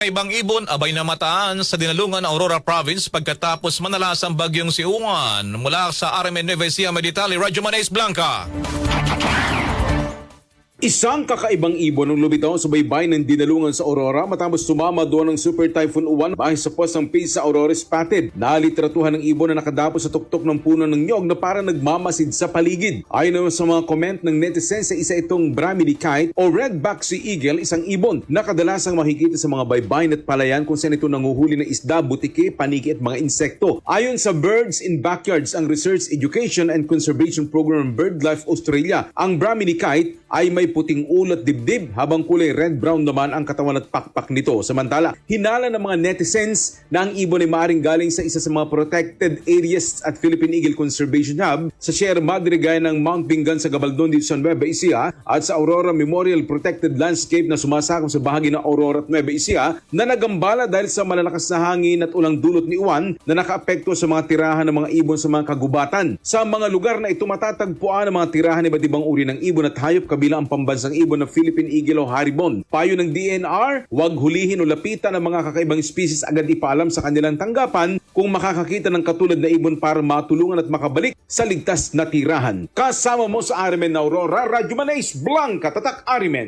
Ibang ibon abay namataan sa dinalungan Aurora Province pagkatapos manalas ang bagyong si Ungan mula sa RMN Nueva Ecija Meditali, Radyo Blanca. Isang kakaibang ibon ang lumitaw sa baybay ng dinalungan sa Aurora matapos sumama doon ng Super Typhoon Uwan bahay sa ng Pisa Aurora Spatted. Nalitratuhan ng ibon na nakadapos sa tuktok ng puno ng nyog na parang nagmamasid sa paligid. Ayon naman sa mga comment ng netizens sa isa itong Brahminy kite o Redback Sea Eagle, isang ibon na kadalasang makikita sa mga baybayin at palayan kung saan ito nanguhuli ng isda, butike, paniki at mga insekto. Ayon sa Birds in Backyards, ang Research Education and Conservation Program ng BirdLife Australia, ang Brahminy kite ay may puting ulo dibdib habang kulay red-brown naman ang katawan at pakpak nito. Samantala, hinala ng mga netizens na ang ibon ay maaaring galing sa isa sa mga protected areas at Philippine Eagle Conservation Hub sa Sierra Madre gaya ng Mount Bingan sa Gabaldon dito sa Nueva Ecija at sa Aurora Memorial Protected Landscape na sumasakop sa bahagi ng Aurora at Nueva Ecija na nagambala dahil sa malalakas na hangin at ulang dulot ni Juan na nakaapekto sa mga tirahan ng mga ibon sa mga kagubatan. Sa mga lugar na ito matatagpuan ang mga tirahan iba't ibang uri ng ibon at hayop kabilang ang pambansang ibon na Philippine Eagle o Haribon. Payo ng DNR, huwag hulihin o lapitan ang mga kakaibang species agad ipaalam sa kanilang tanggapan kung makakakita ng katulad na ibon para matulungan at makabalik sa ligtas na tirahan. Kasama mo sa Arimen Aurora, Radyo Blanca, Tatak Arimen.